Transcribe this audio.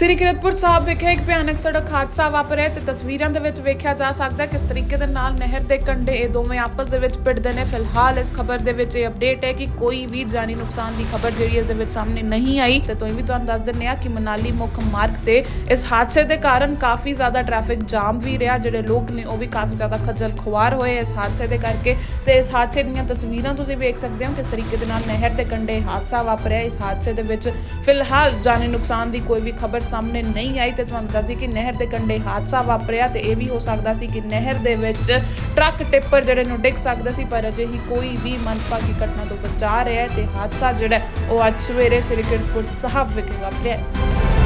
ਸ੍ਰੀ ਕਿਰਤਪੁਰ ਸਾਹਿਬ ਵਿਖੇ ਇੱਕ ਭਿਆਨਕ ਸੜਕ ਹਾਦਸਾ ਵਾਪਰਿਆ ਤੇ ਤਸਵੀਰਾਂ ਦੇ ਵਿੱਚ ਵੇਖਿਆ ਜਾ ਸਕਦਾ ਕਿਸ ਤਰੀਕੇ ਦੇ ਨਾਲ ਨਹਿਰ ਦੇ ਕੰਢੇ ਇਹ ਦੋਵੇਂ ਆਪਸ ਦੇ ਵਿੱਚ ਭਿੜਦੇ ਨੇ। ਫਿਲਹਾਲ ਇਸ ਖਬਰ ਦੇ ਵਿੱਚ ਇਹ ਅਪਡੇਟ ਹੈ ਕਿ ਕੋਈ ਵੀ ਜਾਨੀ ਨੁਕਸਾਨ ਦੀ ਖਬਰ ਜਿਹੜੀ ਇਸ ਦੇ ਵਿੱਚ ਸਾਹਮਣੇ ਨਹੀਂ ਆਈ। ਤੇ ਤੁਸੀਂ ਵੀ ਤੁਹਾਨੂੰ ਦੱਸ ਦਿੰਨੇ ਆ ਕਿ ਮਨਾਲੀ ਮੁੱਖ ਮਾਰਗ ਤੇ ਇਸ ਹਾਦਸੇ ਦੇ ਕਾਰਨ ਕਾਫੀ ਜ਼ਿਆਦਾ ਟ੍ਰੈਫਿਕ ਜਾਮ ਵੀ ਰਿਹਾ। ਜਿਹੜੇ ਲੋਕ ਨੇ ਉਹ ਵੀ ਕਾਫੀ ਜ਼ਿਆਦਾ ਖੱਜਲ ਖੁਆਰ ਹੋਏ ਇਸ ਹਾਦਸੇ ਦੇ ਕਰਕੇ। ਤੇ ਇਸ ਹਾਦਸੇ ਦੀਆਂ ਤਸਵੀਰਾਂ ਤੁਸੀਂ ਵੇਖ ਸਕਦੇ ਹੋ ਕਿਸ ਤਰੀਕੇ ਦੇ ਨਾਲ ਨਹਿਰ ਦੇ ਕੰਢੇ ਹਾਦਸਾ ਵਾਪਰਿਆ। ਇਸ ਹਾਦਸੇ ਦੇ ਵਿੱਚ ਫਿਲਹਾਲ ਜਾਨੀ ਨੁਕਸਾਨ ਦੀ ਕੋਈ ਵੀ ਖਬਰ ਸਾਹਮਣੇ ਨਹੀਂ ਆਈ ਤੇ ਤੁਹਾਨੂੰ ਦੱਸਦੀ ਕਿ ਨਹਿਰ ਦੇ ਕੰਢੇ ਹਾਦਸਾ ਵਾਪਰਿਆ ਤੇ ਇਹ ਵੀ ਹੋ ਸਕਦਾ ਸੀ ਕਿ ਨਹਿਰ ਦੇ ਵਿੱਚ ਟਰੱਕ ਟਿੱਪਰ ਜਿਹੜੇ ਨੂੰ ਡਿੱਗ ਸਕਦਾ ਸੀ, ਪਰ ਅਜੇ ਹੀ ਕੋਈ ਵੀ ਮੰਦਭਾਗੀ ਘਟਨਾ ਤੋਂ ਬਚਾ ਰਿਹਾ ਹੈ ਤੇ ਹਾਦਸਾ ਜਿਹੜਾ ਉਹ ਅੱਜ ਸਵੇਰੇ ਸ੍ਰੀ ਕਿਰਤਪੁਰ ਸਾਹਿਬ ਵਿਖੇ ਵਾਪਰਿਆ